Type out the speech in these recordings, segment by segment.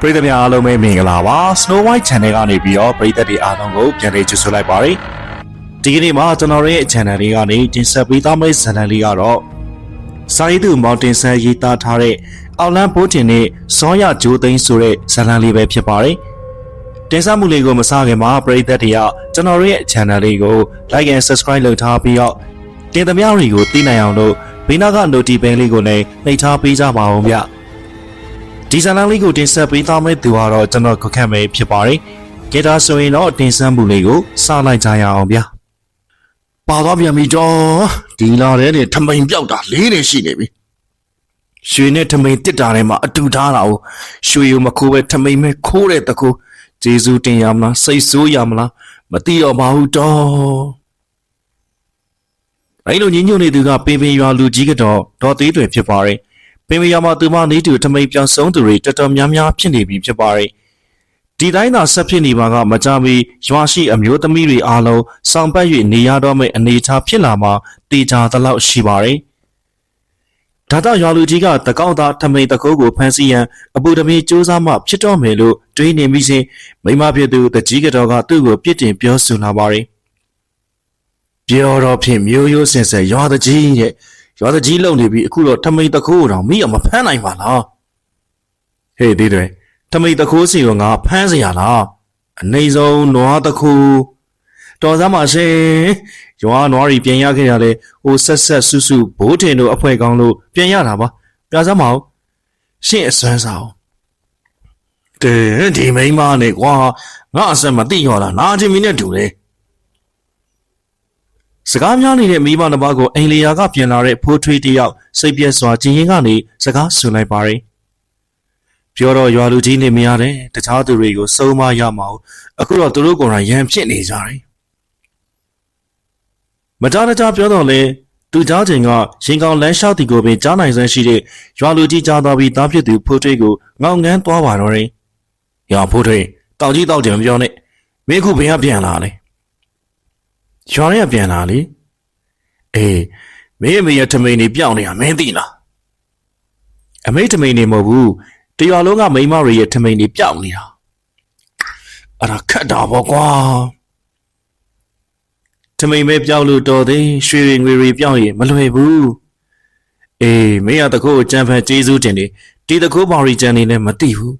ပရိသတ်များအားလုံးပဲမင်္ဂလာပါ Snow White Channel ကနေပြီးတော့ပရိသတ်တွေအားလုံးကိုပြန်လည်ကြိုဆိုလိုက်ပါရစေဒီကနေ့မှာကျွန်တော်ရဲ့ channel လေးကနေတင်ဆက်ပေးသားမယ့်ဇာတ်လမ်းလေးကတော့စာရေးသူမောင်တင်ဆန်းရေးသားထားတဲ့အောက်လန်းဘိုးတင်နဲ့စောရဂျိုးသိန်းဆိုတဲ့ဇာတ်လမ်းလေးပဲဖြစ်ပါတယ်တင်ဆက်မှုလေးကိုမစခင်မှာပရိသတ်တွေကကျွန်တော်ရဲ့ channel လေးကို like and subscribe လုပ်ထားပြီးတော့တင်သမျှတွေကိုသိနိုင်အောင်လို့ဘေးနားက notification လေးကိုလည်းနှိပ်ထားပေးကြပါဦးဗျ ဒီဇာတ်လမ်းလေးကိုတင်ဆက်ပေးသားမယ့်သူကတော့ကျွန်တော်ခက်ခက်ပဲဖြစ်ပါတယ်။ကေတာဆိုရင်တော့တင်ဆက်မှုလေးကိုစလိုက်ကြရအောင်ဗျာ။ပါသွားပြန်ပြီကြောဒီလာတဲ့နေထမိန်ပြောက်တာလေးနေရှိနေပြီ။ရွှေနဲ့ထမိန်တစ်တာထဲမှာအတူထားတာကိုရွှေကိုမခိုးပဲထမိန်ပဲခိုးတဲ့တကူဂျေဇူးတင်ရမလားစိတ်ဆိုးရမလားမသိတော့ပါဘူးတော့။အဲ့လိုညညွန့်နေသူကပင်ပင်ရွာလူကြီးကတော့ဒေါ်သေးတွေဖြစ်ပါတယ်။ ပင်မယာမှာသူမနေတူထမိန်ပြောင်းဆုံးသူတွေတော်တော်များများဖြစ်နေပြီဖြစ်ပါတယ်။ဒီတိုင်းသာဆက်ဖြစ်နေပါကမကြမီရွာရှိအမျိုးသမီးတွေအားလုံးစောင့်ပတ်၍နေရတော့မယ့်အနေအထားဖြစ်လာမှတေချာသလောက်ရှိပါတယ်။ဒါတော့ရွာလူကြီးကတကောက်သားထမိန်တကုတ်ကိုဖမ်းဆီးရန်အပူတမေစူးစမ်းမှဖြစ်တော့မယ်လို့တွေးနေမိစဉ်မိမဖြစ်သူတကြီးကတော်ကသူ့ကိုပြစ်တင်ပြောဆိုလာပါတယ်။ပြောတော့ဖြင့်မျိုးရိုးစင်ဆက်ရွာတကြီးရဲ့ ရွာတကြီးလုံနေပြီအခုတော့ထမိန်တခိုးတော်မိအောင်မဖမ်းနိုင်ပါလားဟေးသေးတယ်ထမိန်တခိုးစီကငါဖမ်းစရာလားအနေဆုံးနွားတခိုးတော်သားမရှင်ရွာနွားရီပြန်ရခဲ့ရလေဟိုဆက်ဆက်စုစုဘိုးထင်တို့အဖွဲကောင်းလို့ပြန်ရတာပါပြာစမ်းမအောင်ရှင့်အစွမ်းစားအောင်တဲ့ဒီမိန်းမနဲ့ကွာငါအစမသိရော်လားနာချင်းမီနဲ့တူတယ် စကားများနေတဲ့မိဘနှစ်ပါးကိုအိမ်လျာကပြန်လာတဲ့ဖိုးထွေးတယောက်စိတ်ပြက်စွာကြင်ရင်ကနေစကားဆူလိုက်ပါရင်ပြောတော့ရွာလူကြီးနေမရတယ်တခြားသူတွေကိုစုံမရမအောင်အခုတော့သူတို့ကိုယ်တိုင်ရန်ဖြစ်နေကြတယ်မကြတကြပြောတော့လေသူကြားချိန်ကရင်ကောင်လမ်းလျှောက်တီကိုပင်ကြားနိုင်စမ်းရှိတဲ့ရွာလူကြီးကြားသွားပြီးတားဖြစ်သူဖိုးထွေးကိုငောင်ငန်းသွားပါတော့တယ်။ရွာဖိုးထွေးတောက်ကြီးတောက်ကြံမပြောနဲ့မင်းခုဘယ်ကပြန်လာလဲ။ ရွာထဲကပြန်လာလေ။အေးမင်းအမေရထမိန်နေပြောင်းနေတာမင်းသိလားအမေထမိန်နေမဟုတ်ဘူးတရွာလုံးကမိန်းမတွေရဲ့ထမိန်နေပြောင်းနေတာအဲ့ဒါခက်တာပေါ့ကွာထမိန်ပဲပြောင်းလို့တော်သေးရွှေတွေငွေတွေပြောင်းရင်မလွယ်ဘူးအေးမင်းရတခိုးကိုကြံဖန်ကျေးဇူးတင်နေဒီတခိုးပေါင်ရီကြံနေလည်းမသိဘူး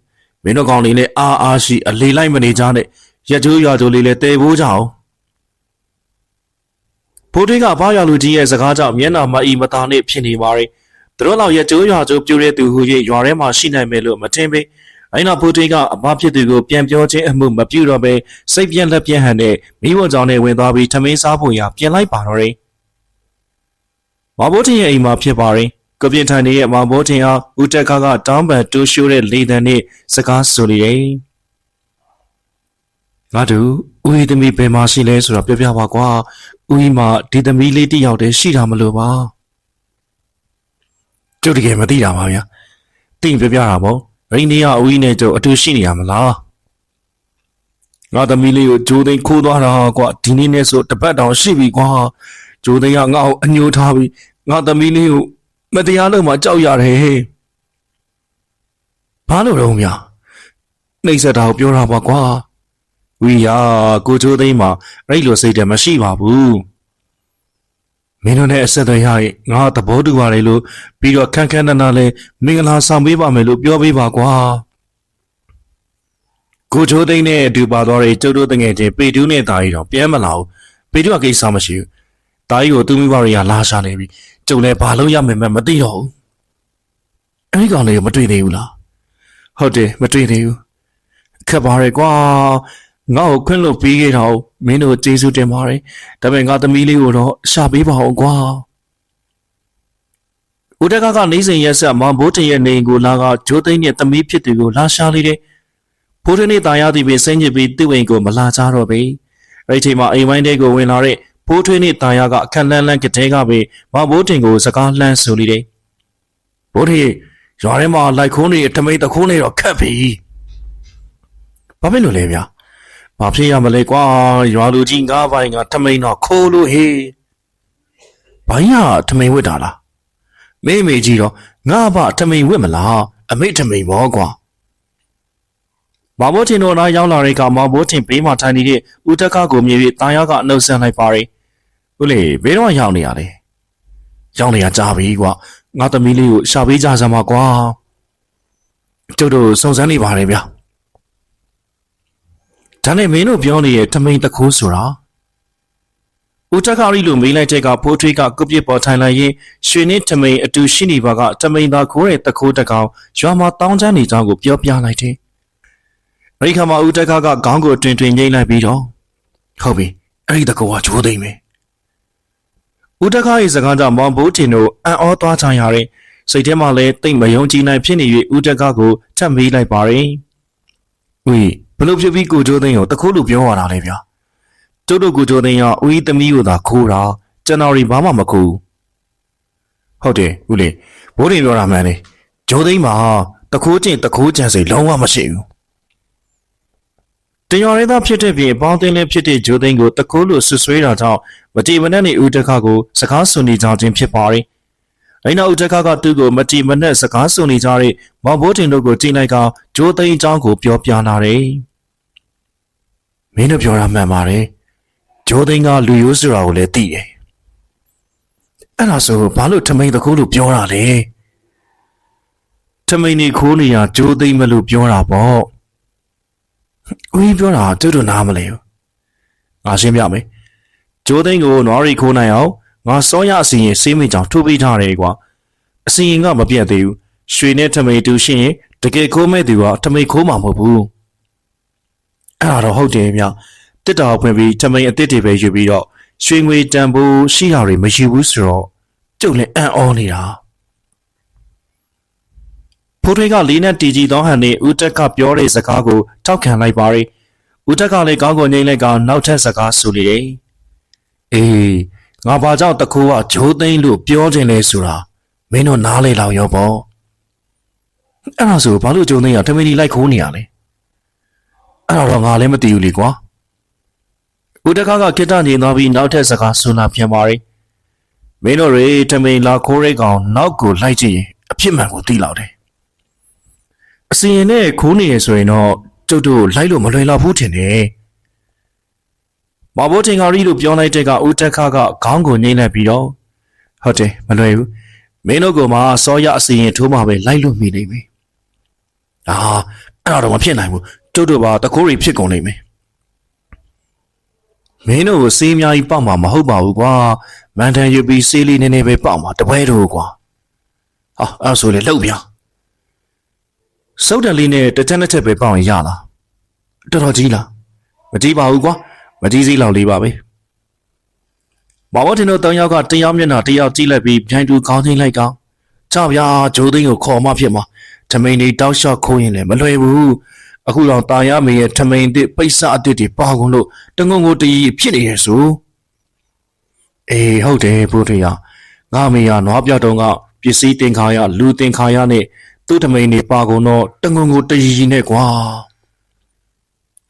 မင်းတို့ကောင်လေးလည်းအားအားရှိအလေးလိုက်မနေကြနဲ့ရက်ကျိုးရွာကျိုးလေးလည်းတဲဖို့ကြအောင် ဖိုးထွေးကဘာရလူကြီးရဲ့စကားကြောင့်မျက်နှာမအီမသာနဲ့ဖြစ်နေပါရဲ့သူတို့လောက်ရဲ့ကျိုးရွာကျိုးပြိုတဲ့သူဟူ၍ရွာထဲမှာရှိနိုင်မယ်လို့မထင်ပေအဲ့နောက်ဖိုးထွေးကအဘဖြစ်သူကိုပြန်ပြောခြင်းအမှုမပြုတော့ပဲစိတ်ပြက်လက်ပြက်ဟန်နဲ့မိဘကြောင့်နဲ့ဝင်သွားပြီးထမင်းစားဖို့ရပြင်လိုက်ပါတော့တယ်မဘိုးတင်ရဲ့အိမ်မှာဖြစ်ပါရင်ကပြင်းထန်နေရဲ့မဘိုးတင်အားဦးတက်ခါကတောင်းပန်တိုးရှိုးတဲ့လေတံနဲ့စကားဆိုနေတယ်ငါတို့ဦးရီသမီးဘယ်မှာရှိလဲဆိုတော့ပြောပြပါကွာ ဦးကြီးမဒီသမီးလေးတစ်ယောက်တည်းရှိတာမလို့ပါကျုပ်တကယ်မသိတာပါဗျာသိရင်ပြပြတာပေါ့ရိနေရဦးကြီးနဲ့ကျုပ်အတူရှိနေရမလားငါသမီးလေးကိုဂျိုးသိန်းခိုးသွားတာကွာဒီနေ့နဲ့ဆိုတပတ်တောင်ရှိပြီကွာဂျိုးသိန်းကငါ့ကိုအညှိုးထားပြီးငါသမီးလေးကိုမတရားလို့မှကြောက်ရတယ်ဟဲ့ဘာလို့တော့ဗျာနှိမ့်ဆက်တာကိုပြောတာပါကွာ ဝီယာကိုဂျိုးသိန်းမှာအဲ့လိုစိတ်တည်းမရှိပါဘူးမင်းတို့နဲ့အဆက်အသွယ်ရရင်ငါသဘောတူပါတယ်လို့ပြီးတော့ခန်းခန်းနာနာလေးမင်္ဂလာဆောင်ပေးပါမယ်လို့ပြောပေးပါကွာကိုချိုးသိန်းနဲ့အတူပါသွားတဲ့ကျုပ်တို့တငယ်ချင်းပေတူးနဲ့တာကြီးတော့ပြန်မလာဘူးပေတူးကကိစ္စမရှိဘူးတာကြီးကိုသူ့မိဘတွေကလာရှာနေပြီကျုပ်လည်းဘာလို့ရမယ်မသိတော့ဘူးအဲ့ဒီကောင်လေးကိုမတွေ့သေးဘူးလားဟုတ်တယ်မတွေ့သေးဘူးခက်ပါရဲ့ကွာ ငါ့ကိုခွင့်လို့ပြီးခဲ့တော့မင်းတို့ကျေးဇူးတင်ပါတယ်ဒါပေမဲ့ငါသမီးလေးကိုတော့ရှာပေးပါအောင်ကွာဦးတက်ကကနေစဉ်ရက်ဆက်မောင်ဘိုးတင်ရဲ့နေအိမ်ကိုလာကဂျိုးသိန်းရဲ့သမီးဖြစ်သူကိုလာရှာလေးတယ်ဘိုးတင်နဲ့တာယာသည်ပင်စိမ့်ညစ်ပြီးသူ့အိမ်ကိုမလာကြတော့ပေအဲ့ဒီချိန်မှာအိမ်ဝိုင်းတဲကိုဝင်လာတဲ့ဘိုးထွေးနဲ့တာယာကအခက်လန်းလန်းကတဲ့ကပဲမောင်ဘိုးတင်ကိုစကားလှမ်းဆိုလေးတယ်ဘိုးထေရွာထဲမှာလိုက်ခိုးနေထမိတ်တခိုးနေတော့ခက်ပြီဘာဖြစ်လို့လဲဗျာ။ ဘာဖြစ်ရမလဲကွာရွာလူကြီးငါးပိုင်းကထမိန်တော့ခိုးလို့ဟေး။ဘိုင်းကထမိန်ဝစ်တာလား။မေမေကြီးတော့ငါဘာထမိန်ဝစ်မလားအမေထမိန်ဘောကွာမောင်ဘိုးတင်တို့နားရောက်လာတဲ့အခါမောင်ဘိုးတင်ဘေးမှာထိုင်နေတဲ့ဦးတက်ကကိုမြင်ပြီးတာယာကအနှုတ်ဆက်လိုက်ပါရီဦးလေးဘေးတော့ရောက်နေရလေရောက်နေရကြပြီကွာငါသမီးလေးကိုရှာပေးကြစမ်းပါကွာကျုပ်တို့စုံစမ်းနေပါတယ်ဗျ ဒါနဲ့မင်းတို့ပြောနေတဲ့ထမိန်တခိုးဆိုတာဦးတက်ကရီလိုမေးလိုက်တဲ့ကဖိုးထွေးကကုပ်ပစ်ပေါ်ထိုင်လိုက်ရင်ရွှေနှင်းထမိန်အတူရှိနေပါကထမိန်သာခိုးတဲ့တခိုးတကောင်ရွာမှာတောင်းချမ်းနေကြောင်းကိုပြောပြလိုက်တယ်ရိခါမှာဦးတက်ကကခေါင်းကိုတွင်တွင်ငိမ့်လိုက်ပြီးတော့ဟုတ်ပြီအဲ့ဒီတကောကဂျိုးသိမ့်မယ်ဦးတက်ကရဲ့စကားကြောင့်မောင်ဘိုးတင်တို့အံ့ဩသွားချင်ရတဲ့စိတ်ထဲမှာလည်းတိတ်မယုံကြည်နိုင်ဖြစ်နေ၍ဦးတက်ကကိုထပ်မေးလိုက်ပါရင်ဦး ဘလို့ဖြစ်ပြီးကိုဂျိုးသိမ့်ကိုတခိုးလို့ပြောရတာလေဗျာကျုပ်တို့ကိုဂျိုးသိမ့်ကဦးကြီးသမီးကိုသာခိုးတာကျွန်တော်ရီဘာမှမခိုးဟုတ်တယ်ဦးလေးဘိုးတင်ပြောတာမှန်တယ်ဂျိုးသိမ့်မှာတခိုးကျင့်တခိုးကြံစိလုံးဝမရှိဘူးတရော်ရဲသားဖြစ်တဲ့ပြင်ပေါင်းတင်လည်းဖြစ်တဲ့ဂျိုသိန်းကိုတကူးလို့ဆွဆွေးတာကြောင့်မတိမနဲ့နေဦးတခကိုစကားဆွနေကြခြင်းဖြစ်ပါရီ။ အဲနောက်ဦးတခကသူ့ကိုမတိမနဲ့စကားဆွနေကြတဲ့မောင်ဘိုးတင်တို့ကိုကြိလိုက်ကဂျိုသိန်းအကြောင်းကိုပြောပြလာတယ်။မင်းတို့ပြောတာမှန်ပါတယ်။ဂျိုသိန်းကလူရိုးဆိုတာကိုလည်းသိတယ်။အဲ့ဒါဆိုဘာလို့ထမိန်တကူးလို့ပြောတာလဲ။ထမိန်နေခိုးနေရဂျိုသိန်းမလို့ပြောတာပေါ့။ဦးကြီးပြောတာတူတူနားမလဲဘူးငါရှင်းပြမယ်ဂျိုးသိန်းကိုနွားရီခိုးနိုင်အောင် ငါစောရအစီရင်စေးမိကြောင်ထုတ်ပေးထားတယ်ကွာအစီရင်ကမပြတ်သေးဘူးရွှေနဲ့ထမိန်တူရှင်းရင်တကယ်ခိုးမဲ့သူကထမိန်ခိုးမှာမဟုတ်ဘူးအဲ့ဒါတော့ဟုတ်တယ်ဗျတစ်တော်ဖွင့်ပြီးထမိန်အစ်စ်တွေပဲယူပြီးတော့ရွှေငွေတန်ဖိုးရှိတာတွေမရှိဘူးဆိုတော့ကျုပ်လည်းအံ့ဩနေတာဖိုးထွေးကလေးနဲ့တီကြီးသောဟန်နဲ့ဦးတက်ကပြောတဲ့စကားကိုထောက်ခံလိုက်ပါရီဦးတက်ကလည်းကောင်းကိုငိမ့်လိုက်ကနောက်ထပ်စကားဆိုလေတယ်အေး ငါဘာကြောင့်တခိုးကဂျိုးသိန်းလို့ပြောခြင်းလဲဆိုတာမင်းတို့နားလေလောက်ရောပေါ့အဲ့ဒါဆိုဘာလို့ဂျိုးသိန်းကထမင်းကြီးလိုက်ခိုးနေရလဲအဲ့ဒါတော့ငါလည်းမသိဘူးလေကွာဦးတက်ကကကိတ္တနေသွားပြီးနောက်ထပ်စကားဆိုလာပြန်ပါရီမင်းတို့တွေထမင်းလာခိုးရဲကောင်နောက်ကိုလိုက်ကြည့်ရင်အဖြစ်မှန်ကိုသိလောက်တယ်အစီရင်နဲ့ခိုးနေရဆိုရင်တော့ကျုပ်တို့လိုက်လို့မလွယ်တော့ဘူးထင်တယ်။ မဘောတင်ကာရီလို့ပြောလိုက်တဲ့ကဦးတက်ခါကခေါင်းကိုငိမ့်လိုက်ပြီးတော့ဟုတ်တယ်မလွယ်ဘူး။မင်းတို့ကမှစောရအစီရင်ထိုးမှပဲလိုက်လို့မိနေပြီ။အာအဲ့ဒါတော့မဖြစ်နိုင်ဘူး။ကျုပ်တို့ပါတကိုးရီဖြစ်ကုန်နေမယ်။မင်းတို့ကိုစေးအများကြီးပေါက်မှာမဟုတ်ပါဘူးကွာ။မန်တန်ယူပြီးစေးလေးနည်းနည်းပဲပေါက်မှာတပွဲတော့ကွာ။ဟာအဲ့ဒါဆိုလေလှုပ်ပြန်။စုတ်တန်လေးနဲ့တစ်ချက်တစ်ချက်ပဲပေါင်ရင်ရလားတော်တော်ကြီးလားမကြီးပါဘူးကွာ မကြီးစည်းလောက်လေးပါပဲမောင်ဝတင်တို့တောင်ယောက်ကတရားမျက်နှာတရားကြည့်လိုက်ပြီးပြန်တူခေါင်းချင်းလိုက်ကောင်ကြောက်ဗျာဂျိုးသိန်းကိုခေါ်မှဖြစ်မှာထမိန်တွေတောက်လျှောက်ခိုးရင်လည်းမလွယ်ဘူးအခုတော့တာရမေရဲ့ထမိန်တစ်ပိတ်စအတစ်တွေပါကုန်လို့တငုံကိုတကြီးဖြစ်နေရဲ့ဆိုအေးဟုတ်တယ်ဘုရားရငါမေရနွားပြောက်တုံးကပစ္စည်းတင်ခါရလူတင်ခါရနဲ့သူ့ထမိန်နေပါကုန်တော့တငုံကိုတရီကြီးနဲ့ကွာ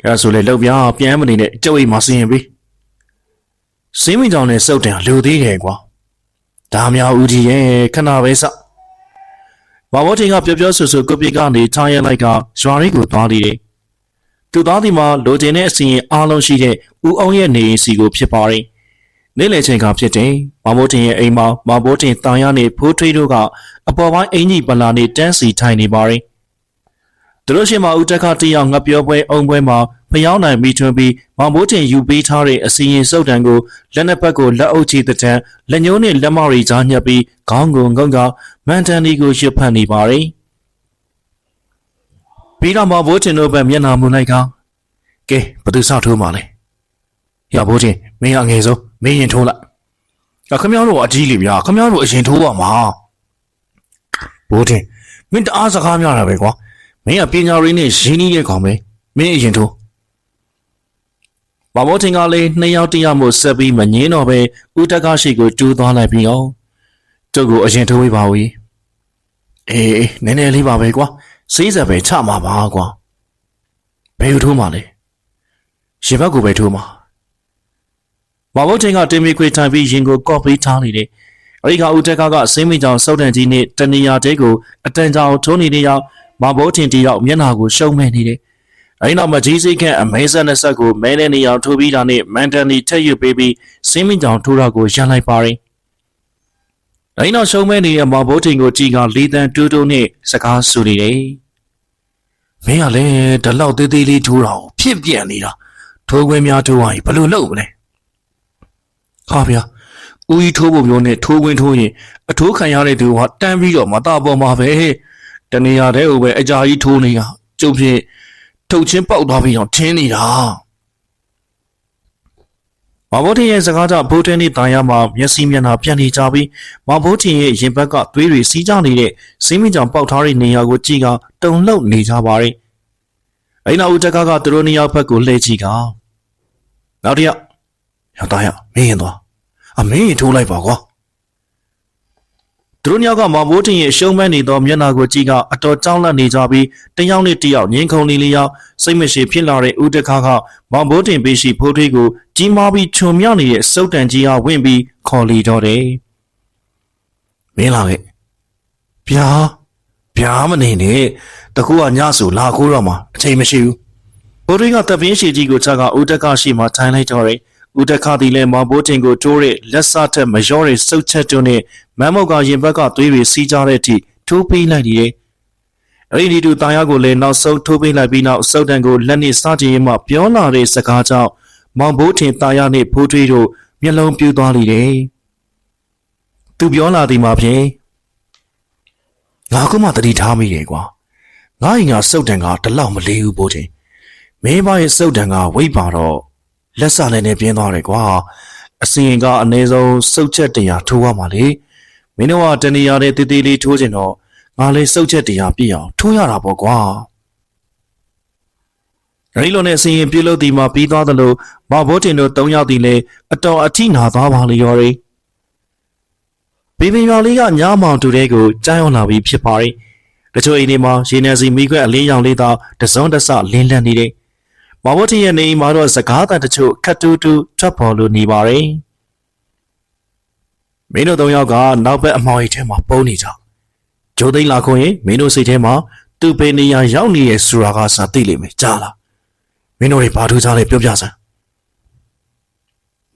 အဲဒါဆိုလေလောက်ပြပြန်မနေနဲ့ကြွိတ်မစင်ရင်ပြီစင်းမင်းကြောင့်နဲ့စုတ်တယ်လူသေးတယ်ကွာဒါများဦးကြီးရဲ့ခဏပဲစဘာဝတင်ကပြောပြောဆိုဆိုကိုပိကနေထားရလိုက်ကရွာရီကိုသွားနေတယ်သူသားဒီမှာလိုချင်တဲ့အစီရင်အားလုံးရှိတဲ့ဦးအောင်ရဲ့နေအိမ်စီကိုဖြစ်ပါတယ်နေ့လယ်ချိန်ကဖြစ်တယ်။မမိုးတင်ရဲ့အိမ်မှာမမိုးတင်တာရနဲ့ဖိုးထွေးတို့ကအပေါ်ပိုင်းအင်ကြီးပလာနေတန်းစီထိုင်နေပါရင် သူတို့ရှိမှဦးတက်ခတယောက်ငှက်ပြောပွဲအုံပွဲမှာဖျောင်းနိုင်မိထွန်းပြီးမမိုးတင်ယူပေးထားတဲ့အစီရင်စုပ်တံကိုလက်နှစ်ဖက်ကိုလက်အုပ်ချီတဲ့တန်းလက်ညှိုးနဲ့လက်မရီကြားညှပ်ပြီးခေါင်းကိုငုံကမန်တန်ဒီကိုရှစ်ဖက်နေပါရင်ပြီးတော့မမိုးတင်တို့ဘက်မျက်နှာမူလိုက်ကကဲဘသူစထိုးမှလဲရဘိုးတင်မင်းအငယ်ဆုံးမင်းရင်ထိုးလိုက်။ခမရတို့အကြီးလေဗျာခမရတို့အရင်ထိုးပါမှာ။ဘိုးတင်မင်းတအားစကားများတာပဲကွာ။ မင်းကပညာရင်းနဲ့ရင်းနှီးရဲ့ကောင်ပဲ။မင်းအရင်ထိုး။ဘာဘောတင်ကလည်းနှစ်ယောက်တစ်ယောက်မို့ဆက်ပြီးမငင်းတော့ပဲဦးတက်ကရှိကိုကျူးသွားလိုက်ပြီးတော့ကျုပ်ကိုအရင်ထိုးဝေးပါဦး။အေးနည်းနည်းလေးပါပဲကွာ။စေးစက်ပဲချမှာပါကွာ။ဘယ်လိုထိုးမှာလဲ။ရှင်ဘက်ကိုပဲထိုးမှာ။မဘုတ်ထင်ကတင်မီခွေထိုင်ပြီးရင်ကိုကော့ပေးထားနေတယ်။အဲဒီကဦးတက်ကကဆင်းမိကြောင်စောက်တန်ကြီးနဲ့တနေရာတဲကိုအတန်ကြောင်ထိုးနေတဲ့ရောက် မဘုတ်ထင်တယောက်မျက်နှာကိုရှုံးမဲ့နေတယ်အဲဒီနောက်မကြီးစိတ်ခန့်အမဲဆက်နဲ့ဆက်ကိုမဲတဲ့နေရာထိုးပြီးတာနဲ့မန်တန်နီထက်ယူပေးပြီးစင်းမင်းကြောင်ထိုးတာကိုရန်လိုက်ပါတယ်။အဲဒီနောက်ရှုံးမဲနေတဲ့မောင်ဘိုးတင်ကိုကြည်ကလေးတန်းတူးတူးနဲ့စကားဆူနေတယ်။မင်းကလည်းဒီလောက်သေးသေးလေးထိုးတာကိုဖြစ်ပြက်နေတာထိုးခွင်းများထိုးရရင်ဘယ်လိုလုပ်မလဲ။ဟာဗျာဦးကြီးထိုးဖို့မျိုးနဲ့ထိုးခွင်းထိုးရင်အထိုးခံရတဲ့သူကတန်းပြီးတော့မသားပေါ်မှာပဲ။ တနေရာတည်းကိုပဲအကြာကြီးထိုးနေတာကျုပ်ဖြင့်ထုတ်ချင်းပေါက်သွားပြီးတော့ထင်းနေတာမဘိုးတင်ရဲ့စကားကြောင့်ဘိုးတဲနဲ့တာယာမှာမျက်စိမျက်နှာပြန်နေကြပြီးမဘိုးတင်ရဲ့ရင်ဘက်ကသွေးတွေစီးကြနေတဲ့စင်းမင်းကြောင်ပေါက်ထားတဲ့နေရာကိုကြည့်ကတုံလှုပ်နေကြပါတယ်။အဲ့နောက်ဦးတက်ကကသူတို့နှစ်ယောက်ဘက်ကိုလှည့်ကြည့်ကနောက်တစ်ယောက်ရတာရမင်းရင်သွားအမင်းရင်ထိုးလိုက်ပါကွာ သူတို့ညောက်ကမောင်ဘိုးတင်ရဲ့ရှုံးမနေသောမျက်နှာကိုကြည့်ကအတော်ကြောက်လန့်နေကြပြီးတယောက်နဲ့တယောက်ငင်းခုန်လေးလေးယောက်စိတ်မရှိဖြစ်လာတဲ့ဦးတခါကမောင်ဘိုးတင်ပေးရှိဖိုးထွေးကိုကြီးမားပြီးခြုံမြောက်နေတဲ့စုပ်တန်ကြီးအားဝင်ပြီးခေါ်လီတော့တယ်မင်းလာခဲ့ဗျာဗျာမနေနဲ့တကူကညဆိုလာခိုးတော့မှအချိန်မရှိဘူးဘိုးထွေးကတပ်ပင်းရှိကြီးကိုချကဦးတခါရှိမှထိုင်လိုက်တော့တယ် ဦးတခါဒီလဲမောင်ဘိုးတင်ကိုတိုးတဲ့လက်စထက်မလျော့တဲ့စုပ်ချက်တွန်းနဲ့မမ်းမောက်ကရင်ဘက်ကသွေးတွေစီးကြတဲ့အထိထိုးပေးလိုက်နေတယ်။အဲ့ဒီတူတာယာကိုလည်းနောက်ဆုံးထိုးပေးလိုက်ပြီးနောက်စုပ်တန်ကိုလက်နဲ့စားကြည့်ရင်မှပြောလာတဲ့စကားကြောင့်မောင်ဘိုးထင်တာယာနဲ့ဖိုးထွေးတို့မျက်လုံးပြူသွားလိမ့်တယ်။သူပြောလာသည်မှာဖြင့်ငါကမှတတိထားမိတယ်ကွာ။ငါ့ရင်ကစုပ်တန်ကတလောက်မလေးဘူးဘိုးထင်။မင်းမရဲ့စုပ်တန်ကဝိတ်ပါတော့ လက်စလည်းနဲ့ပြင်းသွားတယ်ကွာ။အစင်ကအနည်းဆုံးစုပ်ချက်တရာထိုးရမှာလေ။မင်းတို့ကတနေရာတဲ့တေးသေးလေးထိုးချင်တော့ငါလေးစုပ်ချက်တရားပြည့်အောင်ထိုးရတာပေါ့ကွာရီလိုနဲ့စင်ရင်ပြုတ်လို့ဒီမှာပြီးသွားသလိုမဘောတင်တို့၃ယောက်ဒီလေအတော်အထိနာသွားပါလေရော်ရီဘီဘီရော်လေးကညမောင်တူတဲ့ကိုကြားရောက်လာပြီးဖြစ်ပါရီတချို့အိမ်တွေမှာရေနယ်စီမိခွက်အလင်းရောင်လေးသာတစုံတစလင်းလန့်နေတယ် မဘောတင်ရဲ့နေအိမ်မှာတော့စကားတန်တချို့ခတ်တူးတူးထွက်ပေါ်လို့နေပါရီမင်းတို့၃ယောက်ကနောက်ဘက်အမောင်ရိပ်ထဲမှာပုံနေကြဂျိုသိန်းလာခွင့်ရင်မင်းတို့စိတ်ထဲမှာသူ့ပေနေရရောက်နေရဲ့ဆိုတာကစာသိလိမ့်မယ်ကြားလားမင်းတို့တွေဘာထူးခြားလဲပြောပြစမ်း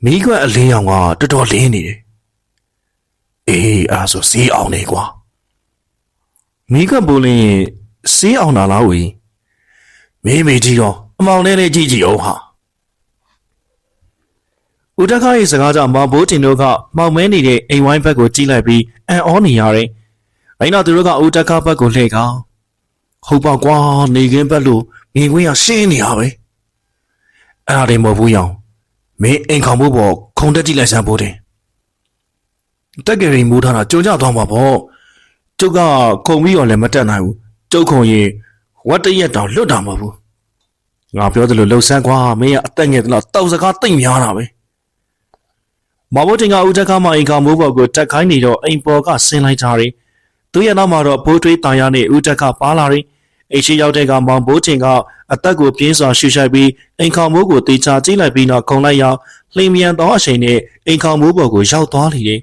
မိခွက်အလင်းရောင်ကတော်တော်လင်းနေတယ်အေးအဲ့ဒါဆိုစီးအောင်နေကွာမိခွက်ပူလင်းရင်စီးအောင်တာလားဝီမင်းမေကြီးတော့ အမောင်နဲ့လေးကြည့်ကြည့်အောင်ဟာဦးတခါရဲ့စကားကြောင့်မောင်ဘိုးတင်တို့ကမောင်မဲနေတဲ့အိမ်ဝိုင်းဘက်ကိုကြည့်လိုက်ပြီးအံ့ဩနေရတယ်။အဲ့နောက်သူတို့ကဦးတခါဘက်ကိုလှည့်ကဟုတ်ပါကွာနေခင်းဘက်လို့ငင်ခွင်းရရှင်းနေရပဲ။အဲ့ဒါတွေမဟုတ်ဘူးရောင်မင်းအိမ်ခေါင်ဖို့ပေါ်ခုံတက်ကြည့်လိုက်စမ်းဖို့တင်။တက်ကယ်ရင်မူးထားတာကြုံကြသွားမှာပေါ့။ကျုပ်ကခုံပြီးတော့လည်းမတက်နိုင်ဘူး။ကျုပ်ခုံရင်ဝတ်တရက်တောင်လွတ်တာမဟုတ်ဘူး။ ငါပြောသလိုလှုပ်ဆန်းကွာမင်းကအသက်ငယ်သလားတောက်စကားတိတ်များတာပဲ။မဘိုးတင်ကဦးတက်ခါမအိမ်ကမိုးပေါ်ကိုတက်ခိုင်းနေတော့အိမ်ပေါ်ကဆင်းလိုက်ကြတယ်။သူရဲ့နောက်မှာတော့ဘိုးထွေးတာယာနဲ့ဦးတက်ကပါလာတယ်။အိမ်ရှိရောက်တဲ့ကမောင်ဘိုးတင်ကအသက်ကိုပြင်းစွာရှူရှိုက်ပြီးအိမ်ခေါမိုးကိုတေချာကြည့်လိုက်ပြီးတော့ခုံလိုက်ရောက်လှိမ်မြန်သောအချိန်နဲ့အိမ်ခေါမိုးပေါ်ကိုရောက်သွားလေတယ်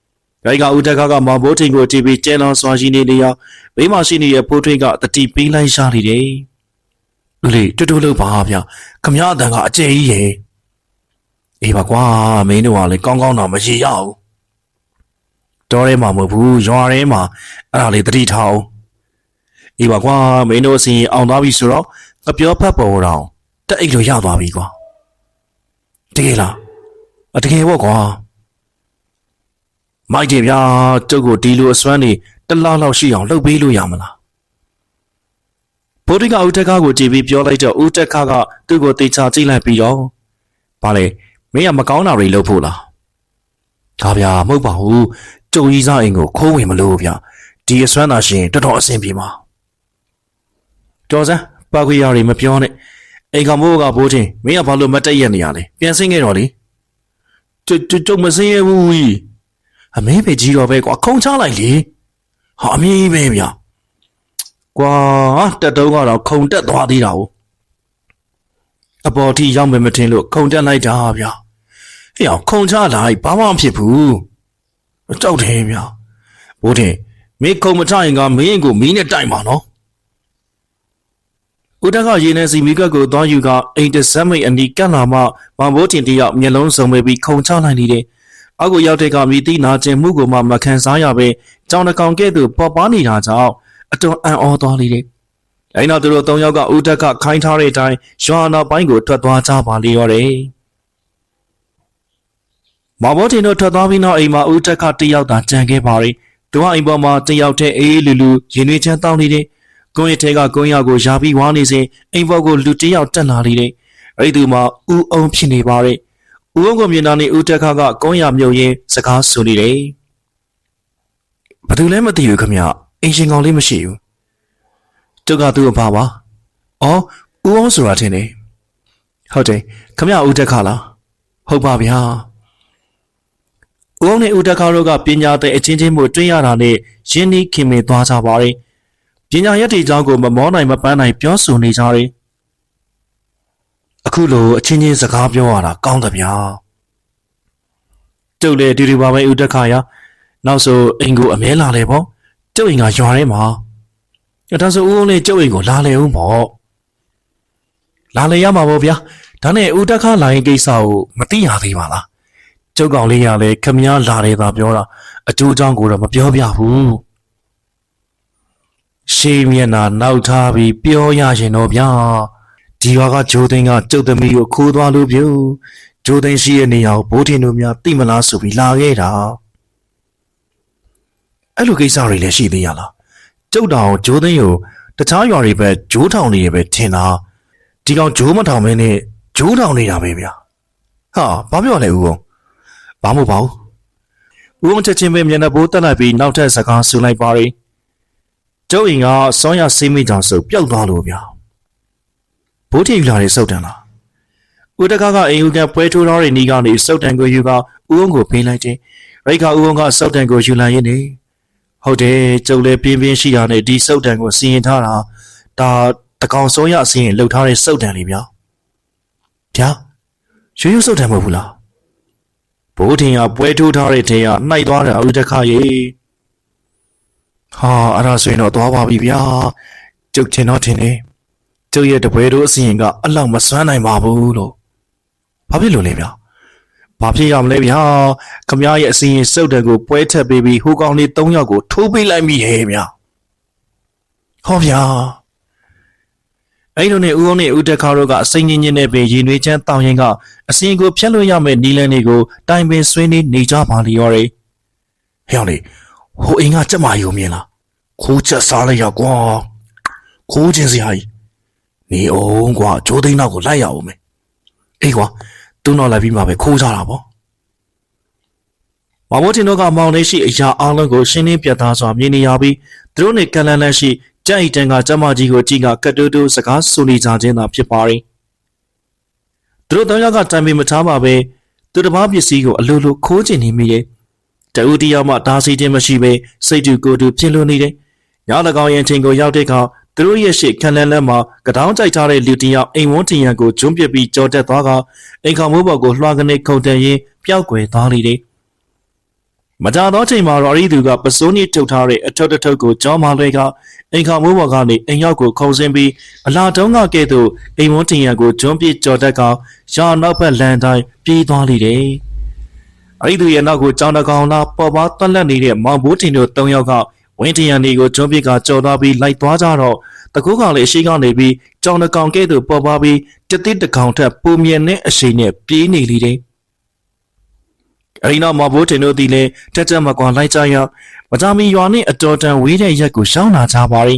။ဒါကဦးတက်ကကမောင်ဘိုးတင်ကိုကြည့်ပြီးကျဲလောင်စွာရှိနေလေရောက်မိမရှိနေတဲ့ဘိုးထွေးကတတိပေးလိုက်ရလေတယ်။ လူလေးတူတူလို့ပါဗျ။ခမရအတန်ကအကျယ်ကြီးရဲ့။အေးပါကွာမင်းတို့ကလည်းကောင်းကောင်းတော့မရေရဘူးတော်ထဲမှာမဟုတ်ဘူးရွာထဲမှာအဲ့ဒါလေးတတိထားအောင်အေးပါကွာမင်းတို့အစီရင်အောင်သွားပြီဆိုတော့ငပြောဖတ်ပေါ်တော့တက်အိတ်လိုရသွားပြီကွာတကယ်လားအတကယ်ပေါ့ကွာမိုက်တယ်ဗျာကျုပ်ကိုဒီလိုအစွမ်းနေတလားလောက်ရှိအောင်လှုပ်ပေးလို့ရမလား ဘိုးတိကဦးတက်ခါကိုကြည်ပြီးပြောလိုက်တော့ဦးတက်ခါကသူ့ကိုတေချာကြည့်လိုက်ပြီးတော့ဗာလေမင်းကမကောင်းတာတွေလုပ်ဖို့လားဒါဗျာမဟုတ်ပါဘူးကျုံကြီးစားအိမ်ကိုခိုးဝင်မလို့ဗျဒီအစွမ်းသာရှင်တော်တော်အဆင်ပြေမှာတော်စမ်းပါခွေရတွေမပြောနဲ့အိမ်ကမိုးကဘိုးချင်းမင်းကဘာလို့မတက်ရက်နေရလဲပြန်ဆင်းခဲ့တော့လေကျကျကျုံမဆင်းရဘူးကြီးအမေပဲကြီးတော့ပဲကွာခုံချလိုက်လေဟာအမေပဲဗျ ကွာတက်တုံးကတော့ခုံတက်သွားသေးတာ ਉਹ အပေါ်ထိရောက်မယ်မထင်လို့ခုံတက်လိုက်တာဗျာဟေ့အောင်ခုံချလိုက်ဘာမှမဖြစ်ဘူးကြောက်တယ်ဗျာဘိုးတင်မင်းခုံမချရင်ကမင်းကိုမင်းနဲ့တိုက်မှာနော်ဦးတက်ကရေနေစီမီကတ်ကိုသွားယူကအိမ်တဇက်မိတ်အနီးကပ်လာမှမောင်ဘိုးတင်တယောက်မျက်လုံးစုံပဲပြီးခုံချလိုက်နေတယ်။အောက်ကိုရောက်တဲ့ကမြည်တိနာကျင်မှုကိုမှမခံစားရပဲကြောင်တကောင်ကဲ့သို့ပေါ်ပါနေတာကြောင့် အတော်အံ့ဩသွားလေတယ်။အဲဒီနောက်သူတို့၃ယောက်ကဦးတက်ကခိုင်းထားတဲ့အတိုင်းရွာနောက်ပိုင်းကိုထွက်သွားကြပါလေရောတယ်။မောင်ဘိုးတင်တို့ထွက်သွားပြီးနောက်အိမ်မှာဦးတက်ကတယောက်သာကြံခဲ့ပါရီ။သူကအိမ်ပေါ်မှာတယောက်တည်းအေးအေးလူလူရင်ွေးချမ်းတောင်းနေတယ်။ကွန်းရထဲကကွန်းရောက်ကိုယာပြီးဝါနေစဉ်အိမ်ပေါ်ကိုလူတစ်ယောက်တက်လာလေတယ်။အဲ့ဒီသူမှာဦးအောင်ဖြစ်နေပါရဲ့။ဦးအောင်ကိုမြင်တာနဲ့ဦးတက်ခါကကွန်းရမြုပ်ရင်းစကားဆိုနေတယ်။ဘာလို့လဲမသိဘူးခမ။ အင်ရှင်ကောင်လေးမရှိဘူးသူကသူ့အဖပါအော်ဦးအောင်ဆိုတာထင်တယ်ဟုတ်တယ်ခမရဦးတက်ခါလားဟုတ်ပါဗျာဦးအောင်နဲ့ဦးတက်ခါတို့ကပညာတဲ့အချင်းချင်းမို့တွင်းရတာနဲ့ရင်းနှီးခင်မင်သွားကြပါရဲ့ပညာရည်တည်ကြောင်းကိုမမောနိုင်မပန်းနိုင်ပြောဆိုနေကြတယ်အခုလိုအချင်းချင်းစကားပြောရတာကောင်းသဗျာတုတ်လေဒီဒီပါပဲဦးတက်ခါရနောက်ဆိုအင်ကိုအမဲလာလေပေါ့ ကျုပ်အိမ်ကရွာထဲမှာ။ဒါဆိုဦးအောင်နဲ့ကျုပ်အိမ်ကိုလာလေဦးပေါ့။လာလေရမှာပေါ့ဗျာ။ဒါနဲ့ဦးတက်ခါလာရင်ကိစ္စကိုမသိရသေးပါလား။ကျုပ်ကောင်လေးရလဲခမည်းလာတယ်သာပြောတာအကျိုးအကြောင်းကိုတော့မပြောပြဘူး။ရှေးမျက်နှာနောက်ထားပြီးပြောရရင်တော့ဗျာဒီရွာကဂျိုးသိန်းကကျုပ်သမီးကိုခိုးသွားလို့ပြုဂျိုးသိန်းရှိတဲ့နေရာကိုဘိုးထင်တို့များသိမလားဆိုပြီးလာခဲ့တာ အဲ့လိုကိစ္စတွေလည်းရှိသေးရလားကျုပ်တောင်ဂျိုးသိန်းကိုတခြားရွာတွေပဲဂျိုးထောင်နေရပဲထင်တာဒီကောင်ဂျိုးမထောင်မင်းနဲ့ဂျိုးထောင်နေတာပဲဗျာဟာဘာပြောလဲဦးကောင်ဘာမို့ပါဘူးဦးအောင်ချက်ချင်းပဲမျက်နှာပိုးတက်လိုက်ပြီးနောက်ထပ်စကားဆူလိုက်ပါရီကျုပ်အိမ်ကစောင်းရဆေးမိကြောင်စုပ်ပျောက်သွားလို့ဗျာဘိုးထီယူလာတဲ့စုပ်တန်လားဦးတကားကအိမ်ဦးကပွဲထိုးတော်တဲ့နီးကနေစုပ်တန်ကိုယူကဦးအောင်ကိုပေးလိုက်တယ်ရိတ်ကဦးအောင်ကစုပ်တန်ကိုယူလာရင်းနေ ဟုတ်တယ်ကျုပ်လည်းပြင်းပြင်းရှိရတဲ့ဒီစုပ်တန်ကိုစီရင်ထားတာဒါတကောင်စောင်းရစီရင်လှုပ်ထားတဲ့စုပ်တန်လေးဗျာဗျာရွှေရွှေစုပ်တန်မဟုတ်ဘူးလားဘိုးထင်ကပွဲထိုးထားတဲ့ထင်ကနှိုက်သွားတယ်ဦးတခါရေဟာအဲ့ဒါဆိုရင်တော့သွားပါပြီဗျာကျုပ်ထင်တော့ထင်တယ်ကျုပ်ရဲ့တပွဲတို့အစီရင်ကအလောက်မစွမ်းနိုင်ပါဘူးလို့ဘာဖြစ်လို့လဲဗျာ ဘာဖြစ်ရမလဲဗျာခမရဲ့အစီရင်စုပ်တယ်ကိုပွဲထက်ပေးပြီးဟိုကောင်လေး၃ယောက်ကိုထိုးပေးလိုက်မိဟဲ့ဗျာဟောဗျာအဲ့လိုနဲ့ဦးအောင်နဲ့ဦးတက်ခါတို့ကအစိမ့်ညင်းညင်းနဲ့ပင်ရင်ွေးချမ်းတောင်းရင်ကအစီရင်ကိုဖျက်လို့ရမယ့်နီလန်းတွေကိုတိုင်ပင်ဆွေးနေနေကြပါလိမ့်ရော်ဟဲ့အောင်လေဟိုအိမ်ကကြက်မာယူမြင်လားခိုးချက်စားလိုက်ရကွာခိုးခြင်းစရာကြီးနေအောင်ကွာဂျိုးသိန်းနောက်ကိုလိုက်ရအောင်မေအေးကွာ သူ့နောက်လိုက်ပြီးမှပဲခိုးကြတာပေါ့မမောတင်တို့ကမောင်လေးရှိအရာအလုံးကိုရှင်းလင်းပြသစွာမြင်နေရပြီးသူတို့နဲ့ကန်လန်းလန်းရှိကြိုက်တန်ကကျမကြီးကိုကြည့်ကကတ်တူးတူးစကားဆိုနေကြခြင်းသာဖြစ်ပါရင်သူတို့တောင်ရကတိုင်ပင်မထားပါပဲသူတစ်ပါးပစ္စည်းကိုအလိုလိုခိုးချင်နေမိတယ်တဦးတယောက်မှဒါစီခြင်းမရှိပဲစိတ်တူကိုယ်တူဖြစ်လို့နေတယ်။ည၎င်းရင်ချင်းကိုရောက်တဲ့အခါ သူတို့ရဲ့ရှေ့ခံလန်းလန်းမှာကတောင်းကြိုက်ထားတဲ့လူတစ်ယောက်အိမ်ဝန်းတင်ရန်ကိုဂျွန်းပစ်ပြီးကြော်တက်သွားကအိမ်ခေါမိုးပေါ်ကိုလွှာကနေခုန်တက်ရင်းပျောက်ကွယ်သွားလေတယ်။မကြာသောချိန်မှာရော်ရီသူကပစိုးနီထုတ်ထားတဲ့အထုပ်တစ်ထုပ်ကိုကြောမလွဲကအိမ်ခေါမိုးပေါ်ကနေအိမ်ရောက်ကိုခုန်ဆင်းပြီးအလာတုံးကကဲ့သို့အိမ်ဝန်းတင်ရန်ကိုဂျွန်းပစ်ကြော်တက်ကရာနောက်ဘက်လန်တိုင်းပြေးသွားလေတယ်။အဲ့ဒီသူရဲ့နောက်ကိုကြောင်တကောင်လာပေါ်ပါတွက်လက်နေတဲ့မောင်ဘိုးတင်တို့၃ယောက်က ဝင်းတရန်ဒီကိုကျွန်းပစ်ကကြော်သွားပြီးလိုက်သွားကြတော့တကူကောင်လေးအရှိကနေပြီးကြောင်တကောင်ကဲ့သို့ပေါ်ပါပြီးတတိတကောင်ထက်ပုံမြင်တဲ့အရှိန်နဲ့ပြေးနေလေတယ်။အဲ့ဒီနောက်မောင်ဘိုးတင်တို့ဒီလေတက်တက်မကွာလိုက်ကြရမကြမီရွာနဲ့အတော်တန်ဝေးတဲ့ရက်ကိုရှောင်းလာကြပါရီ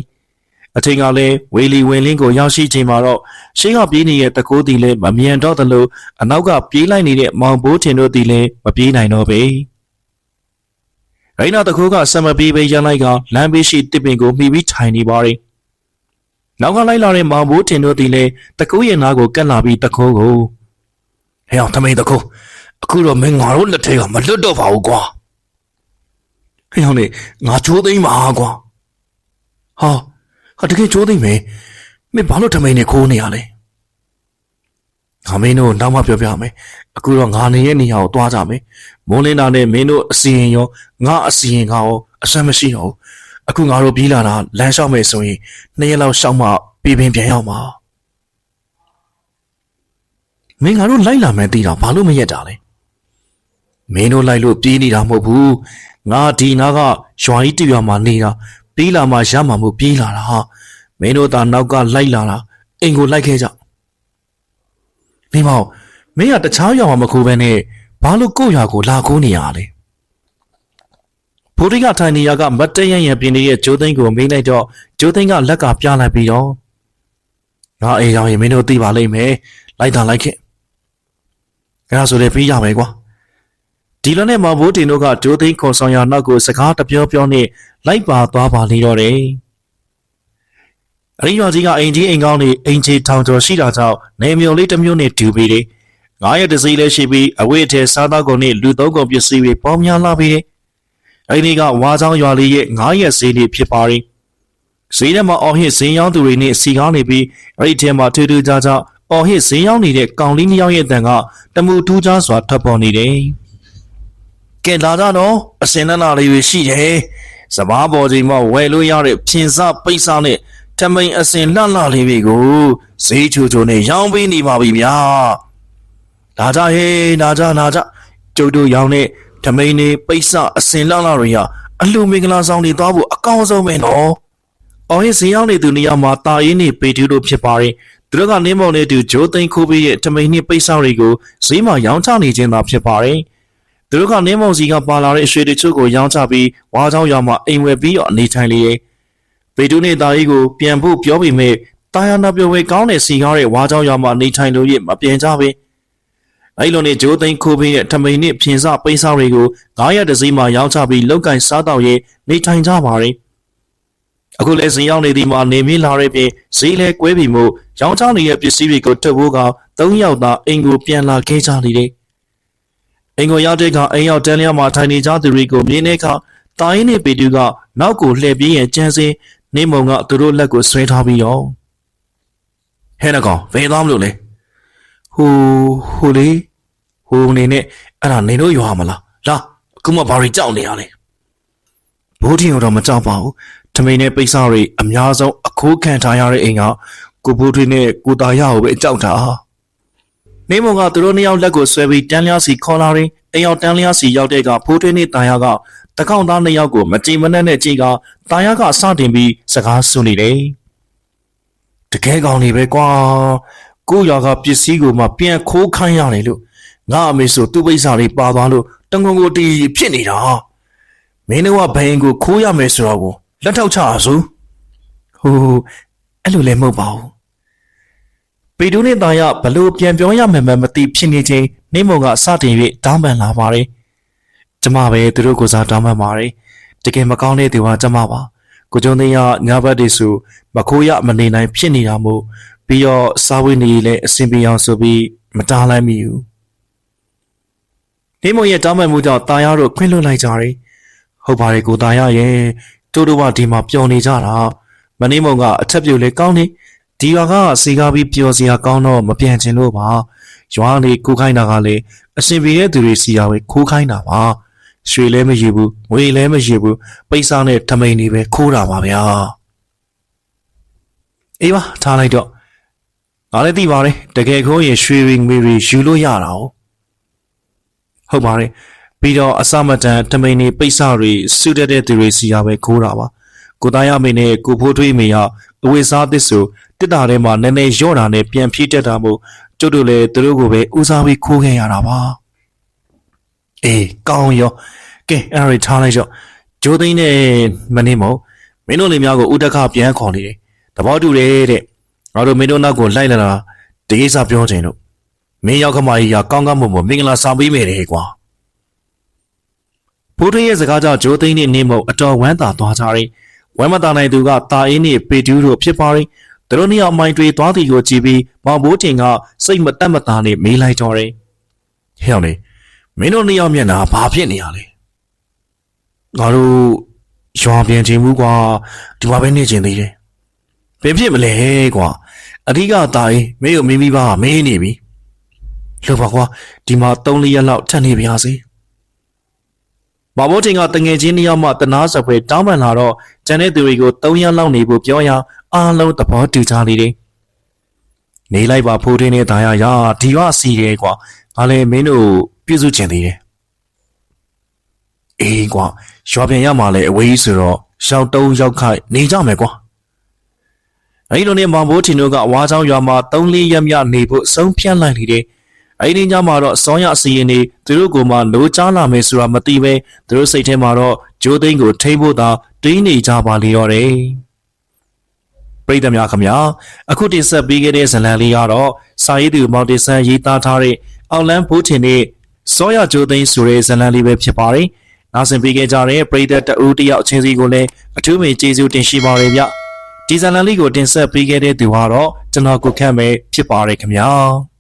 အထင်ကလည်းဝေလီဝင်လင်းကိုရောက်ရှိချိန်မှာတော့ရှေးကပြေးနေတဲ့တကိုးတီလည်းမမြန်တော့သလိုအနောက်ကပြေးလိုက်နေတဲ့မောင်ဘိုးထင်တို့တီလည်းမပြေးနိုင်တော့ပေ။ ရိုင်းနာတကိုးကဆက်မပြေးပဲရန်လိုက်ကလမ်းဘေးရှိတစ်ပင်ကိုမှီပြီးထိုင်နေပါရီ။နောက်ကလိုက်လာတဲ့မောင်ဘိုးထင်တို့တီလည်းတကိုးရဲ့နားကိုကပ်လာပြီးတကိုးကိုဟဲ့အောင်ထမိန်တကိုးအခုတော့မင်းငါတို့လက်ထဲကမလွတ်တော့ပါဘူးကွာ။ဟဲ့အောင်လေငါချိုးသိမ်းပါကွာ။ဟာဟာတကယ်ကြိုးသိမ့်မယ်မင်းဘာလို့ထမိန်နဲ့ခိုးနေရလဲ ငါမင်းတို့နောက်မှပြောပြမယ်အခုတော့ငါနေရဲ့နေရာကိုသွားကြမယ်မိုးလင်းတာနဲ့မင်းတို့အစီရင်ရောငါအစီရင်ကရောအဆမ်းမရှိတော့ဘူးအခုငါတို့ပြီးလာတာလမ်းလျှောက်မယ်ဆိုရင်နှစ်ရက်လောက်ရှောက်မှပြည်ပင်ပြန်ရောက်မှာမင်းငါတို့လိုက်လာမယ်သိတော့ဘာလို့မရက်တာလဲမင်းတို့လိုက်လို့ပြေးနေတာမဟုတ်ဘူးငါဒီနာကရွာကြီးတရွာမှာနေတာပြေးလာမှရမှာမို့ပြေးလာတာဟာမင်းတို့သာနောက်ကလိုက်လာတာအိမ်ကိုလိုက်ခဲ့ကြ မိမောင်မင်းကတခြားရွာမှာမခိုးဘဲနဲ့ဘာလို့ကိုယ့်ရွာကိုလာခိုးနေရလဲဘိုးတိကထိုင်နေရကမတ်တရရန်ပြင်းနေတဲ့ဂျိုးသိန်းကိုမေးလိုက်တော့ဂျိုးသိန်းကလက်ကပြလိုက်ပြီးတော့ငါအိမ်ရောက်ရင်မင်းတို့သိပါလိမ့်မယ်လိုက်တာလိုက်ခဲ့အဲ့ဒါဆိုလည်းပြီးရမယ်ကွာဒီလိုနဲ့မဘိုးတင်တို့ကဂျိုးသိန်းခေါ်ဆောင်ရနောက်ကိုစကားတပြောပြောနဲ့လိုက်ပါသွားပါလေတော့တယ် အရင်ရွာကြီးကအိမ်ကြီးအိမ်ကောင်းတွေအိမ်ကြီးထောင်ကျော်ရှိတာကြောင့်နေမျိုးလေးတစ်မျိုးနဲ့ဒူပြီးတယ်ငါးရက်တစ်စီးလည်းရှိပြီးအဝိအထည်စားသောက်ကုန်နဲ့လူသုံးကုန်ပစ္စည်းတွေပေါများလာပြီးတယ်အဲ့ဒီကဝါချောင်းရွာလေးရဲ့ငါးရက်ဈေးနေဖြစ်ပါရင်ဈေးထဲမှာအော်ဟစ်ဈေးရောင်းသူတွေနဲ့စီကားနေပြီးအဲ့ဒီထဲမှာထူးထူးခြားခြားအော်ဟစ်ဈေးရောင်းနေတဲ့ကောင်လေးနှစ်ယောက်ရဲ့အတန်ကတမူထူးခြားစွာထွက်ပေါ်နေတယ်ကဲလာကြတော့အစင်နနာလေးတွေရှိတယ်စပားပေါ်ချိန်မှာဝယ်လို့ရတဲ့ဖြင်စပိတ်စနဲ့ ထမိန်အစင်လှလှလေးတွေကိုဈေးချိုချိုနဲ့ရောင်းပေးနေပါပြီဗျာလာကြဟေးလာကြလာကြကျုပ်တို့ရောင်းတဲ့ထမိန်တွေပိတ်စအစင်လှလှတွေဟာအလှမင်္ဂလာဆောင်တွေသွားဖို့အကောင်းဆုံးပဲနော်အော်ဟစ်ဈေးရောင်းနေသူနေရာမှာတာရင်းနေပေတူးတို့ဖြစ်ပါတယ်သူတို့ကနေမောင်နေသူဂျိုးသိန်းခိုးပေးရဲ့ထမိန်နှစ်ပိတ်စတွေကိုဈေးမှာရောင်းချနေခြင်းသာဖြစ်ပါတယ်သူတို့ကနေမောင်စီကပါလာတဲ့အရွှေတချို့ကိုရောင်းချပြီးဝါချောင်းရွာမှာအိမ်ဝယ်ပြီးတော့အနေထိုင်လေရဲ့ ပေတူးနဲ့တာရီကိုပြန်ဖို့ပြောပေမဲ့တာယာနာပြောဝဲကောင်းတဲ့စီကားတဲ့ဝါချောင်းရွာမှာနေထိုင်လို့ရမပြန်ကြပဲအဲ့လိုနဲ့ဂျိုးသိန်းခိုးပေးတဲ့ထမိန်နဲ့ဖြင်စပိတ်စတွေကို900တစည်းမှာရောင်းချပြီးလောက်ကင်စားတော့ရဲနေထိုင်ကြပါတယ်အခုလည်းဈေးရောက်နေသည်မှာနေမင်းလာတဲ့ပြင်ဈေးလဲကွဲပြီမို့ရောင်းချနေတဲ့ပစ္စည်းတွေကိုထုတ်ဖို့က၃ယောက်သာအိမ်ကိုပြန်လာခဲ့ကြလေတယ်။အိမ်ကိုရောက်တဲ့အခါအိမ်ရောက်တန်းလျားမှာထိုင်နေကြသူတွေကိုမြင်တဲ့အခါတာရင်းနဲ့ပေတူကနောက်ကိုလှည့်ပြေးရင်ကြမ်းစင်း နေမုံကသူတို့လက်ကိုဆွဲထားပြီးတော့ဟဲ့နကောင်ဘယ်သွားမလို့လဲဟိုဟိုလေဟိုနေနဲ့အဲ့ဒါနေတို့ရွာမလားလာအခုမှဘာတွေကြောက်နေရလဲဘိုးထင်တော့မကြောက်ပါဘူးထမိန်နဲ့ပိတ်စားတွေအများဆုံးအခိုးခံထားရတဲ့အိမ်ကကိုဘိုးထွေးနဲ့ကိုတာရကိုပဲကြောက်တာ နေမုံကသူတို့နှစ်ယောက်လက်ကိုဆွဲပြီးတန်းလျားစီခေါ်လာရင်အိမ်ရောက်တန်းလျားစီရောက်တဲ့ကဖိုးထွေးနဲ့တာရကတကောက်သားနှစ်ယောက်ကိုမကြည်မနှက်နဲ့ကြည်ကတာရကစတင်ပြီးစကားဆွနေတယ်တကယ်ကောင်းနေပဲကွာကိုရွာကပစ္စည်းကိုမှပြန်ခိုးခိုင်းရတယ်လို့ငါအမေဆိုသူ့ပိစာလေးပါသွားလို့တငုံကိုတီဖြစ်နေတာမင်းတို့ကဘိန်ကိုခိုးရမယ်ဆိုတော့ကိုလက်ထောက်ချတာဆိုဟိုအဲ့လိုလည်းမဟုတ်ပါဘူး ပေတူးနဲ့တာရဘလို့ပြန်ပြောရမယ်မသိဖြစ်နေချင်းနေမုံကစတင်၍တောင်းပန်လာပါတယ်ကျမပဲသူတို့ကိုစားတောင်းပန်ပါတယ်တကယ်မကောင်းတဲ့သူကကျမပါကိုကျုံသိန်းကညာဘက်တွေဆိုမခိုးရမနေနိုင်ဖြစ်နေတာမို့ပြီးတော့စားဝိနေလည်းအဆင်ပြေအောင်ဆိုပြီးမတားလိုက်မိဘူးနေမုံရဲ့တောင်းပန်မှုကြောင့်တာရတို့ခွင့်လွှတ်လိုက်ကြတယ်ဟုတ်ပါတယ်ကိုတာရရဲ့တို့တို့ကဒီမှာပျော်နေကြတာမနေမုံကအထက်ပြိုလဲကောင်းနေ ဒီရွာကစီကားပြီးပျော်စရာကောင်းတော့မပြန်ချင်လို့ပါရွာလေးကိုခိုင်းတာကလည်းအရှင်ပြေတဲ့သူတွေစီရပဲခိုးခိုင်းတာပါရွှေလည်းမရဘူးငွေလည်းမရဘူးပိတ်စားနဲ့ထမိန်တွေပဲခိုးတာပါဗျာအေးပါထားလိုက်တော့ငါလည်းသိပါတယ်တကယ်ခိုးရင်ရွှေရင်းငွေတွေယူလို့ရတာဟုတ်ပါတယ်ပြီးတော့အစမတန်ထမိန်တွေပိတ်စတွေစုတက်တဲ့သူတွေစီရပဲခိုးတာပါကိုသားရမေနဲ့ကိုဖိုးထွေးမေကအဝိစားသစ်ဆို တစ်တာထဲမှာနည်းနည်းရော့တာနဲ့ပြန်ဖြည့်တက်တာမို့ကျုပ်တို့လည်းသူတို့ကိုပဲဦးစားပြီးခိုးခဲ့ရတာပါအေးကောင်းရောကဲအဲ့ဒါတွေထားလိုက်ကြောဂျိုးသိန်းနဲ့မနေမို့မင်းတို့လေးများကိုဥတခပြန်ခေါ်နေတယ်သဘောတူတယ်တဲ့ငါတို့မင်းတို့နောက်ကိုလိုက်လာတာဒီကိစ္စပြောချင်လို့မင်းရောက်ခမကြီးကကောင်းကောင်းမွန်မွန်မင်္ဂလာဆောင်ပေးမယ်တဲ့ကွာဖိုးထွေးရဲ့စကားကြောင့်ဂျိုးသိန်းနဲ့နေမို့အတော်ဝမ်းသာသွားကြတယ်ဝမ်းမသာနိုင်သူကတာအင်းနဲ့ပေတူးတို့ဖြစ်ပါရင် သူတို့နှစ်ယောက်မိုင်းတွေသွားတီကိုကြည့်ပြီးမောင်ဘိုးတင်ကစိတ်မတက်မသားနဲ့မေးလိုက်တော့တယ်ဟဲ့အောင်လေမင်းတို့နှစ်ယောက်မျက်နှာဘာဖြစ်နေရလဲငါတို့ရွာပြန်ချင်းဘူးကွာဒီမှာပဲနေချင်းသေးတယ်ဘယ်ဖြစ်မလဲကွာအဓိကတာရင်မင်းကိုမိမိပါမေးနေပြီလို့ပါကွာဒီမှာ3လရက်လောက်ထပ်နေပါစေမဘောတင်ကတငယ်ချင်းနှစ်ယောက်မှတနာစပွဲတောင်းပန်လာတော့ကျန်တဲ့သူတွေကို3ရက်လောက်နေဖို့ပြောရ အားလုံးသဘောတူကြလေတယ်နေလိုက်ပါဖိုးထင်းနေတာရရဒီကစီရဲကွာငါလည်းမင်းတို့ပြုစုချင်သေးတယ်အေးကွာရွာပြန်ရမှာလဲအဝေးကြီးဆိုတော့ရှောက်တုံးရောက်ခိုက်နေကြမယ်ကွာအဲ့လိုနဲ့မောင်ဘိုးထင်တို့ကဝါချောင်းရွာမှာ၃လေးရက်မြနေဖို့ဆုံးဖြတ်လိုက်လေတယ်အဲ့ဒီညမှာတော့စောင်းရအစီရင်နေသူတို့ကမှလိုချလာမယ်ဆိုတာမသိပဲသူတို့စိတ်ထဲမှာတော့ဂျိုးသိန်းကိုထိမ့်ဖို့သာတွေးနေကြပါလေတော့တယ် ပရိသတ်များခင်ဗျာအခုတင်ဆက်ပေးခဲ့တဲ့ဇာတ်လမ်းလေးကတော့စာရေးသူမောင်တင်ဆန်းရေးသားထားတဲ့အောင်လန်းဘိုးထင်နဲ့စောရကျိုးသိန်းဆိုတဲ့ဇာတ်လမ်းလေးပဲဖြစ်ပါတယ်။နောက်ဆင်ပေးခဲ့ကြတဲ့ပရိသတ်တဦးတစ်ယောက်ချင်းစီကိုလည်းအထူးမေကျေးဇူးတင်ရှိပါရဗျ။ဒီဇာတ်လမ်းလေးကိုတင်ဆက်ပေးခဲ့တဲ့သူကတော့ကျွန်တော်ကိုခန့်ပဲဖြစ်ပါတယ်ခင်ဗျာ။